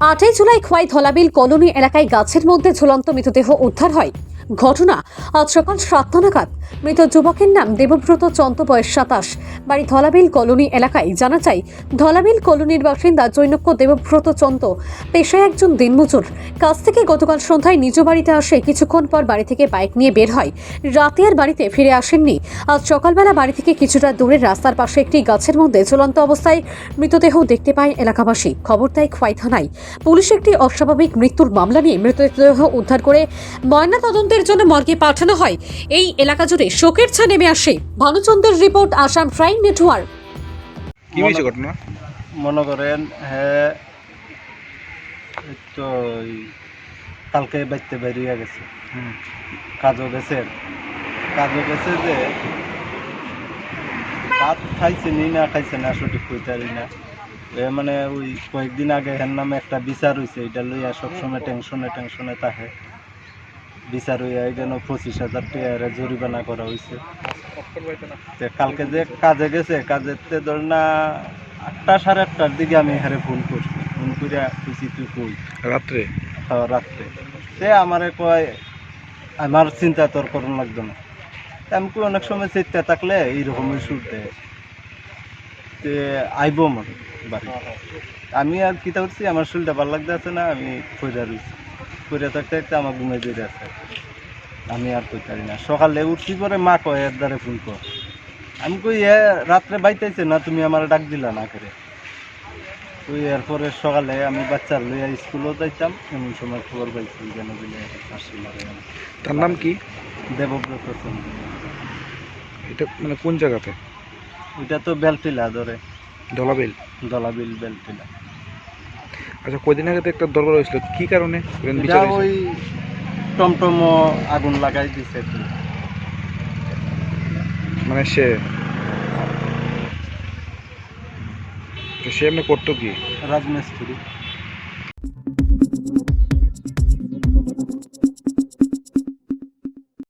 আটই জুলাই খোয়াই ধলাবিল কলোনি এলাকায় গাছের মধ্যে ঝুলন্ত মৃতদেহ উদ্ধার হয়। ঘটনা। আজ সকাল সাতটা নাগাদ মৃত যুবকের নাম দেবব্রত চন্ত বয়স সাতাশ। বাড়ি ধলাবিল কলোনি এলাকায় জানা যায়, ধলাবিল কলোনির বাসিন্দা জৈনক্য দেবব্রত চন্ত পেশায় একজন দিনমজুর। কাজ থেকে গতকাল সন্ধ্যায় নিজ বাড়িতে আসে কিছুক্ষণ পর বাড়ি থেকে বাইক নিয়ে বের হয়। রাতে আর বাড়িতে ফিরে আসেননি। আজ সকালবেলা বাড়ি থেকে কিছুটা দূরের রাস্তার পাশে একটি গাছের মধ্যে ঝুলন্ত অবস্থায় মৃতদেহ দেখতে পায় এলাকাবাসী। খবর দেয় খোয়াই থানায়। পুলিশ একটি অস্বাভাবিক মৃত্যুর মামলা নিয়ে মৃতদেহ উদ্ধার করে ময়না তদন্তের জন্য মর্গে পাঠানো হয়। এই এলাকা জুড়ে শোকের ছা নেমে আসে। ভানুচন্দ্রের রিপোর্ট আসাম প্রাইম নেটওয়ার্ক। কি হয়েছে ঘটনা? মনে করেন হ্যাঁ তো কালকে বাইতে বেরিয়ে গেছে। কাজও গেছে। কাজও গেছে যে ভাত খাইছে নি না খাইছে না সঠিক কইতারি না। এ মানে ওই কয়েকদিন আগে হের নামে একটা বিচার হয়েছে এটা লইয়া সবসময় টেনশনে টেনশনে তাহে বিচার হইয়া এখানে পঁচিশ হাজার টাকা জরিমানা করা হয়েছে কালকে যে কাজে গেছে কাজেতে ধর না আটটা সাড়ে আটটার দিকে আমি হারে ফোন করছি। ফোন করে খুশি তুই কই? রাত্রে? খাওয়া রাত্রে। সে আমারে কয় আমার চিন্তা তোর করুন লাগতো না। আমি অনেক সময় চিন্তা থাকলে এইরকমই সুর দেয় তে আইব মনে বাড়ি। আমি আর কিতা করছি আমার শরীরটা ভালো লাগতে আছে না আমি কইরা রয়েছি কইরা থাকতে থাকতে আমার ঘুমে যেতে আছে। আমি আর কই পারি না। সকালে উঠছি পরে মা কয় এর দ্বারে ফোন কর। আমি কই এ রাত্রে বাইতেছে না? তুমি আমার ডাক দিলা না করে? ওই এরপরে সকালে আমি বাচ্চার লইয়া স্কুলও যাইতাম। এমন সময় খবর পাইছি যেন বলে আসি মারে তার নাম কি? দেবব্রত চন্দ্র। এটা মানে কোন জায়গাতে? ওইটা তো বেলপিলা ধরে। দলাবিল। দলাবিল বেলপিলা আচ্ছা কদিন আগে তো একটা দরবার হয়েছিল কি কারণে? ওই টমটম আগুন লাগাই দিছে কি। মানে সে? সে এমনি করতো কি? রাজমিস্ত্রি।